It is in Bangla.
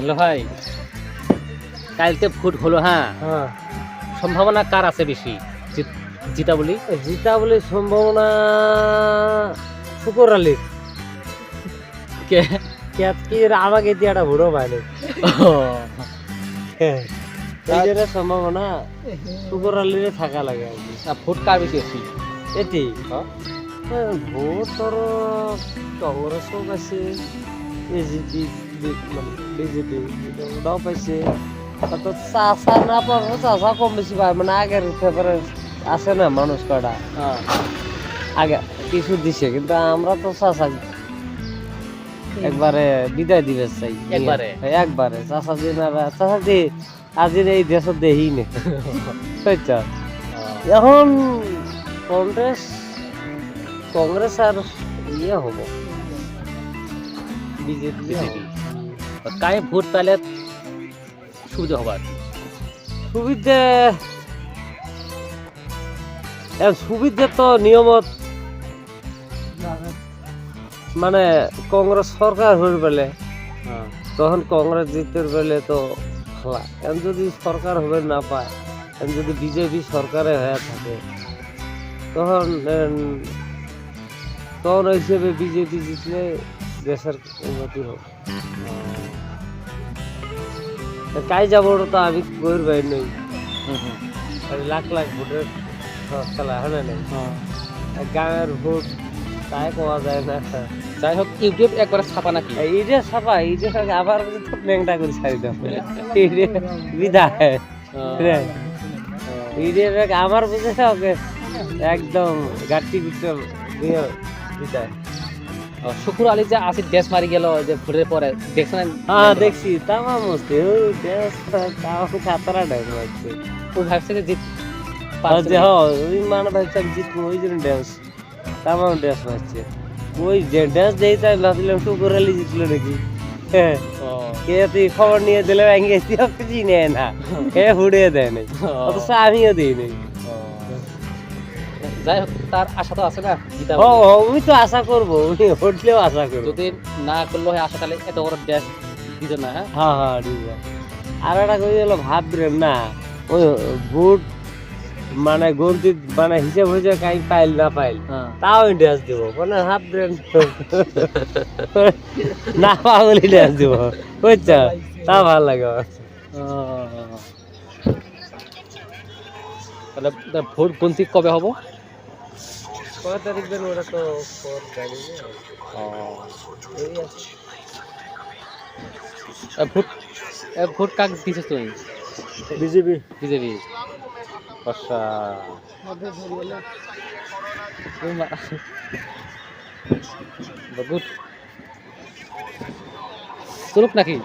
দুলা ভাই। কালকে ভোট হলো হ্যাঁ। হ্যাঁ। সম্ভাবনা কার আছে বেশি? জিতা বলি? জিতা বলে সম্ভাবনা শুকর আলীর কে? কি আমাকে দিয়ে একটা ভুড়ো পাইলে এই জন্য সম্ভাবনা শুকর আলীর থাকা লাগে আর ভোট কার বেশি আছে এটি। হ্যাঁ? ভোট তোর কংগ্রেস হোক আছে এজিপি মানে বিজেপি ওটাও পাইছে। তো চাষা না পাবো চাষা কম বেশি পায় মানে আগের পেপারে আছে না মানুষ কটা আগে কিছু দিছে কিন্তু আমরা তো চাষা একবারে বিদায় দিবে চাই। একবারে? একবারে চাষা দিয়ে না চাষা দিয়ে আজির এই দেশত দেহি নে? এখন কংগ্রেস কংগ্রেস আর ইয়ে হব। বিজেপি। বিজেপি। কাই ভোট পেলে সুবিধা হবার সুবিধে সুবিধে তো নিয়মত মানে কংগ্রেস সরকার হয়ে। পেলে তখন কংগ্রেস জিততে পেলে তো ভালা এখন যদি সরকার হবে না পায় এখন যদি বিজেপি সরকারে হয়ে থাকে তখন এম, তখন হিসেবে বিজেপি জিতলে দেশের উন্নতি তা কাই যাব তো আমি গরিব ভাই নই। লাখ লাখ ভোটের খেলা হয় না আর গ্রামের ভোট তাই পাওয়া যায় না। যাই হোক ইউটিউব একবার ছাপা নাকি? এইটা ছাপা এইটা আবার ল্যাংটা করে ছাড়ি দাও বিদায়। এইটা দেখ আমার বুঝে ওকে একদম ভিতর বিদায়। শুকুর আলী যে আসি দেশ মারি গেল যে ভোটের পরে দেখছেন? হ্যাঁ দেখছি তামা মস্তি ওই দেশ তাও খাতরা ডাক মারছে। ও ভাবছে যে জিত আর যে হ্যাঁ ওই মানে ভাবছে জিত ওই জন্য ড্যান্স তামাম ড্যান্স মারছে। ওই যে ড্যান্স দেই তাই ভাবছিলাম টুকুরালি জিতলো নাকি। হ্যাঁ কে তুই খবর নিয়ে দিলে ভেঙে দিও কিছু নেয় না। কে হুড়িয়ে দেয় নাই। অথচ আমিও দিই নাই। যাই হোক তার আশা তো আছে না? জিতা ও ও, আমি তো আশা করব উনি উঠলেও আশা করব। যদি না করলে হয় আশা তাহলে এত বড় দেশ দিত না হ্যাঁ? হ্যাঁ হ্যাঁ ঠিক আর একটা কই হলো ভাববেন না? ওই ভোট মানে গন্তি মানে হিসেব হয়েছে কাই পাইল না পাইল। হ্যাঁ। তাও ড্যান্স দিব মানে হাফ ব্রেন না পাগলি ড্যান্স দিব বুঝছ? তা ভালো লাগে। তাহলে ভোট গণতি কবে হব? কয় তারিখ দেন ওটা তো জানি না। এ ভোট এ ভোট কাক বিজেপি। বিজেপি। আচ্ছা। গুড চলুক নাকি?